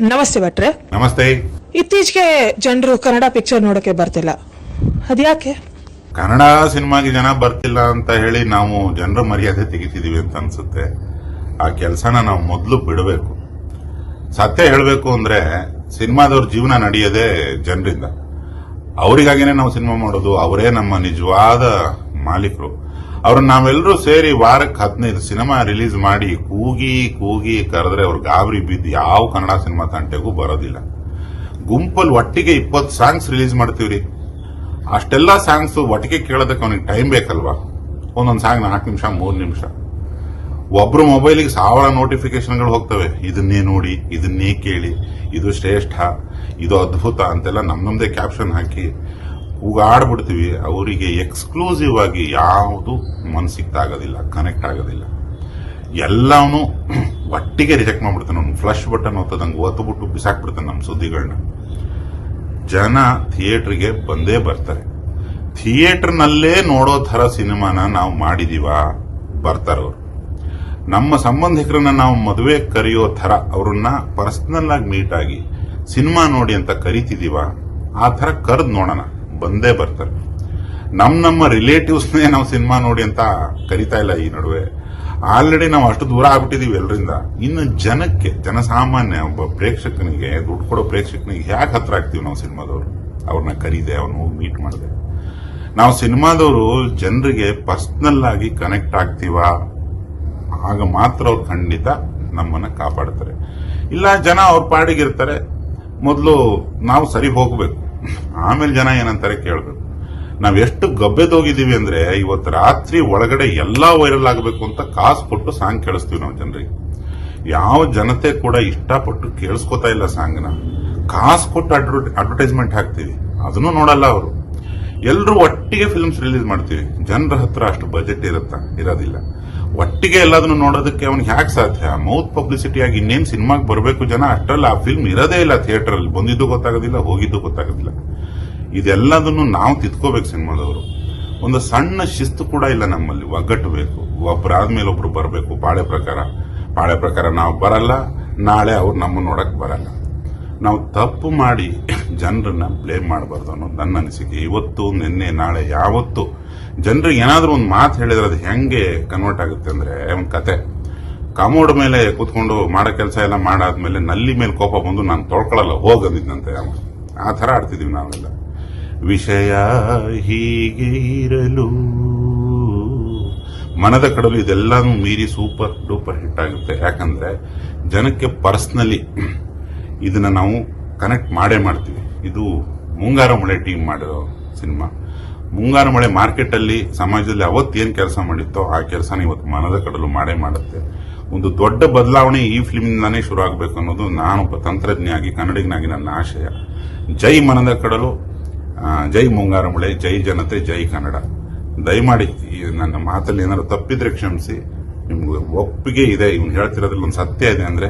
ನಮಸ್ತೆ ಭಟ್ರೆ. ನಮಸ್ತೆ. ಇತ್ತೀಚೆಗೆ ಜನರು ಕನ್ನಡ ಪಿಕ್ಚರ್ ನೋಡಕ್ಕೆ ಬರ್ತಿಲ್ಲ. ಅದ್ಯಾಕೆ? ಕನ್ನಡ ಸಿನಿಮಾಗೆ ಜನ ಬರ್ತಿಲ್ಲ ಅಂತ ಹೇಳಿ ನಾವು ಜನರ ಮರ್ಯಾದೆ ತೆಗಿತಿದೀವಿ ಅಂತ ಅನ್ಸುತ್ತೆ. ಆ ಕೆಲಸನ ನಾವು ಮೊದಲು ಬಿಡಬೇಕು. ಸತ್ಯ ಹೇಳಬೇಕು ಅಂದ್ರೆ ಸಿನಿಮಾದವ್ರ ಜೀವನ ನಡೆಯೋದೇ ಜನರಿಂದ. ಅವರಿಗಾಗಿನೇ ನಾವು ಸಿನಿಮಾ ಮಾಡೋದು ಅವರೇ ನಮ್ಮ ನಿಜವಾದ ಮಾಲೀಕರು. ಅವ್ರನ್ನ ನಾವೆಲ್ಲರೂ ಸೇರಿ ವಾರಕ್ಕೆ ಹದಿನೈದು ಸಿನಿಮಾ ರಿಲೀಸ್ ಮಾಡಿ ಕೂಗಿ ಕೂಗಿ ಕರೆದ್ರೆ ಅವ್ರ ಗಾಬರಿ ಬಿದ್ದು ಯಾವ ಕನ್ನಡ ಸಿನಿಮಾ ತಂಟೆಗೂ ಬರೋದಿಲ್ಲ. ಗುಂಪಲ್ಲಿ ಒಟ್ಟಿಗೆ ಇಪ್ಪತ್ತು ಸಾಂಗ್ಸ್ ರಿಲೀಸ್ ಮಾಡ್ತೀವ್ರಿ. ಅಷ್ಟೆಲ್ಲ ಸಾಂಗ್ಸ್ ಒಟ್ಟಿಗೆ ಕೇಳೋದಕ್ಕೆ ಅವನಿಗೆ ಟೈಮ್ ಬೇಕಲ್ವಾ? ಒಂದೊಂದು ಸಾಂಗ್ ನಾಲ್ಕು ನಿಮಿಷ, ಮೂರು ನಿಮಿಷ. ಒಬ್ರು ಮೊಬೈಲಿಗೆ ಸಾವಿರ ನೋಟಿಫಿಕೇಶನ್ಗಳು ಹೋಗ್ತವೆ. ಇದನ್ನೇ ನೋಡಿ, ಇದನ್ನೇ ಕೇಳಿ, ಇದು ಶ್ರೇಷ್ಠ, ಇದು ಅದ್ಭುತ ಅಂತೆಲ್ಲ ನಮ್ಮ ನಮ್ಮದೇ ಕ್ಯಾಪ್ಷನ್ ಹಾಕಿ ಕೂಗಾಡ್ಬಿಡ್ತೀವಿ ಅವರಿಗೆ ಎಕ್ಸ್ಕ್ಲೂಸಿವ್ ಆಗಿ ಯಾವುದು ಮನಸ್ಸಿಗೆ ತಾಗೋದಿಲ್ಲ ಕನೆಕ್ಟ್ ಆಗೋದಿಲ್ಲ. ಎಲ್ಲವನ್ನೂ ಒಟ್ಟಿಗೆ ರಿಜೆಕ್ಟ್ ಮಾಡ್ಬಿಡ್ತಾನೆ ಅವ್ನು ಫ್ಲಶ್ ಬಟನ್ ಒತ್ತದಂಗೆ ಒತ್ತುಬಿಟ್ಟು ಬಿಸಾಕ್ಬಿಡ್ತಾನೆ ನಮ್ಮ ಸುದ್ದಿಗಳನ್ನ ಜನ ಥಿಯೇಟ್ರಿಗೆ ಬಂದೇ ಬರ್ತಾರೆ. ಥಿಯೇಟರ್ನಲ್ಲೇ ನೋಡೋ ಥರ ಸಿನಿಮಾನ ನಾವು ಮಾಡಿದೀವ? ಬರ್ತಾರವ್ರು ನಮ್ಮ ಸಂಬಂಧಿಕರನ್ನ ನಾವು ಮದುವೆ ಕರೆಯೋ ಥರ ಅವ್ರನ್ನ ಪರ್ಸನಲ್ ಆಗಿ ಮೀಟ್ ಆಗಿ ಸಿನಿಮಾ ನೋಡಿ ಅಂತ ಕರಿತಿದೀವ? ಆ ಥರ ಕರೆದು ನೋಡೋಣ. ಬಂದೇ ಬರ್ತಾರೆ. ನಮ್ಮ ನಮ್ಮ ರಿಲೇಟಿವ್ಸ್ನೇ ನಾವು ಸಿನಿಮಾ ನೋಡಿ ಅಂತ ಕರಿತಾ ಇಲ್ಲ ಈ ನಡುವೆ. ಆಲ್ರೆಡಿ ನಾವು ಅಷ್ಟು ದೂರ ಆಗ್ಬಿಟ್ಟಿದೀವಿ ಎಲ್ಲರಿಂದ ಇನ್ನು ಜನಕ್ಕೆ, ಜನಸಾಮಾನ್ಯ ಒಬ್ಬ ಪ್ರೇಕ್ಷಕನಿಗೆ, ದುಡ್ಡು ಕೊಡೋ ಪ್ರೇಕ್ಷಕನಿಗೆ ಯಾಕೆ ಹತ್ರ ಆಗ್ತೀವಿ ನಾವು ಸಿನಿಮಾದವರು? ಅವ್ರನ್ನ ಕರೀದೆ, ಅವ್ರನ್ನ ಹೋಗಿ ಮೀಟ್ ಮಾಡಿದೆ. ನಾವು ಸಿನಿಮಾದವರು ಜನರಿಗೆ ಪರ್ಸ್ನಲ್ ಆಗಿ ಕನೆಕ್ಟ್ ಆಗ್ತೀವಾ? ಆಗ ಮಾತ್ರ ಅವ್ರು ಖಂಡಿತ ನಮ್ಮನ್ನ ಕಾಪಾಡ್ತಾರೆ. ಇಲ್ಲ, ಜನ ಅವ್ರ ಪಾಡಿಗಿರ್ತಾರೆ. ಮೊದಲು ನಾವು ಸರಿ ಹೋಗ್ಬೇಕು. ಆಮೇಲೆ ಜನ ಏನಂತಾರೆ ಕೇಳಬೇಕು. ನಾವ್ ಎಷ್ಟು ಗಬ್ಬೆದೋಗಿದೀವಿ ಅಂದ್ರೆ ಇವತ್ತು ರಾತ್ರಿ ಒಳಗಡೆ ಎಲ್ಲಾ ವೈರಲ್ ಆಗಬೇಕು ಅಂತ ಕಾಸು ಕೊಟ್ಟು ಸಾಂಗ್ ಕೇಳಿಸ್ತೀವಿ ನಾವು ಜನರಿಗೆ. ಯಾವ ಜನತೆ ಕೂಡ ಇಷ್ಟಪಟ್ಟು ಕೇಳಿಸ್ಕೊತಾ ಇಲ್ಲ ಸಾಂಗ್ನ. ಕಾಸು ಕೊಟ್ಟು ಅಡ್ವರ್ಟೈಸ್ಮೆಂಟ್ ಹಾಕ್ತೀವಿ. ಅದನ್ನು ನೋಡಲ್ಲ ಅವರು. ಎಲ್ಲರೂ ಒಟ್ಟಿಗೆ ಫಿಲ್ಮ್ಸ್ ರಿಲೀಸ್ ಮಾಡ್ತೀವಿ. ಜನರ ಹತ್ರ ಅಷ್ಟು ಬಜೆಟ್ ಇರುತ್ತಾ? ಇರೋದಿಲ್ಲ. ಒಟ್ಟಿಗೆ ಎಲ್ಲದನ್ನು ನೋಡೋದಕ್ಕೆ ಅವ್ನಿಗೆ ಹ್ಯಾಕ್ ಸಾಧ್ಯ? ಮೌತ್ ಪಬ್ಲಿಸಿಟಿ ಆಗಿ ಇನ್ನೇನ್ ಸಿನಿಮಾಗೆ ಬರಬೇಕು ಜನ? ಅಷ್ಟರಲ್ಲಿ, ಆ ಫಿಲ್ಮ್ ಇರೋದೇ ಇಲ್ಲ ಥಿಯೇಟರ್ ಅಲ್ಲಿ ಬಂದಿದ್ದು ಗೊತ್ತಾಗೋದಿಲ್ಲ, ಹೋಗಿದ್ದು ಗೊತ್ತಾಗೋದಿಲ್ಲ. ಇದೆಲ್ಲದನ್ನು ನಾವು ತಿದ್ಕೋಬೇಕು ಸಿನಿಮಾದವರು. ಒಂದು ಸಣ್ಣ ಶಿಸ್ತು ಕೂಡ ಇಲ್ಲ ನಮ್ಮಲ್ಲಿ. ಒಗ್ಗಟ್ಟು ಬೇಕು ಒಬ್ಬರಾದ್ಮೇಲೆ ಒಬ್ರು ಬರಬೇಕು ಪಾಳೆ ಪ್ರಕಾರ. ಪಾಳೆ ಪ್ರಕಾರ ನಾವು ಬರಲ್ಲ, ನಾಳೆ ಅವ್ರು ನಮ್ಮ ನೋಡಕ್ ಬರಲ್ಲ. ನಾವು ತಪ್ಪು ಮಾಡಿ ಜನರನ್ನ ಬ್ಲೇಮ್ ಮಾಡಬಾರ್ದು ಅನ್ನೋದು ನನ್ನ ಅನಿಸಿಕೆ. ಇವತ್ತು, ನಿನ್ನೆ, ನಾಳೆ, ಯಾವತ್ತು ಜನರಿಗೆ ಏನಾದರೂ ಒಂದು ಮಾತು ಹೇಳಿದ್ರೆ ಅದು ಹೆಂಗೆ ಕನ್ವರ್ಟ್ ಆಗುತ್ತೆ ಅಂದ್ರೆ ಒಂದು ಕತೆ. ಕಾಮೋಡ್ ಮೇಲೆ ಕೂತ್ಕೊಂಡು ಮಾಡೋ ಕೆಲಸ ಎಲ್ಲ ಮಾಡಾದ್ಮೇಲೆ ನಲ್ಲಿ ಮೇಲೆ ಕೋಪ ಬಂದು ನಾನು ತೊಳ್ಕೊಳ್ಳಲ್ಲ ಹೋಗದಿದ್ದಂತೆ ಆ ಥರ ಆಡ್ತಿದ್ದೀವಿ ನಾವೆಲ್ಲ. ವಿಷಯ ಹೀಗೆ ಇರಲು ಮನದ ಕಡಲು ಇದೆಲ್ಲಾನು ಮೀರಿ ಸೂಪರ್ ಡೂಪರ್ ಹಿಟ್ ಆಗುತ್ತೆ. ಯಾಕಂದ್ರೆ ಜನಕ್ಕೆ ಪರ್ಸ್ನಲಿ ಇದನ್ನ ನಾವು ಕನೆಕ್ಟ್ ಮಾಡೇ ಮಾಡ್ತೀವಿ. ಇದು ಮುಂಗಾರ ಮಳೆ ಟೀಮ್ ಮಾಡಿರೋ ಸಿನಿಮಾ. ಮುಂಗಾರು ಮಳೆ ಮಾರ್ಕೆಟ್ ಅಲ್ಲಿ ಸಮಾಜದಲ್ಲಿ ಏನು ಕೆಲಸ ಮಾಡಿತ್ತೋ ಆ ಕೆಲಸನ ಇವತ್ತು ಮನದ ಕಡಲು ಮಾಡೇ ಮಾಡುತ್ತೆ. ಒಂದು ದೊಡ್ಡ ಬದಲಾವಣೆ ಈ ಫಿಲ್ಮ್ನಿಂದಾನೇ ಶುರು ಆಗಬೇಕು ಅನ್ನೋದು ನಾನೊಬ್ಬ ತಂತ್ರಜ್ಞಾಗಿ, ಕನ್ನಡಿಗನಾಗಿ ನನ್ನ ಆಶಯ. ಜೈ ಮನದ ಕಡಲು ಜೈ ಮುಂಗಾರು ಮಳೆ, ಜೈ ಜನತೆ, ಜೈ ಕನ್ನಡ. ದಯಮಾಡಿ ನನ್ನ ಮಾತಲ್ಲಿ ಏನಾದ್ರು ತಪ್ಪಿದ್ರೆ ಕ್ಷಮಿಸಿ. ನಿಮ್ಗೆ ಒಪ್ಪಿಗೆ ಇದೆ, ಇವ್ನು ಹೇಳ್ತಿರೋದ್ರಲ್ಲಿ ಒಂದು ಸತ್ಯ ಇದೆ ಅಂದ್ರೆ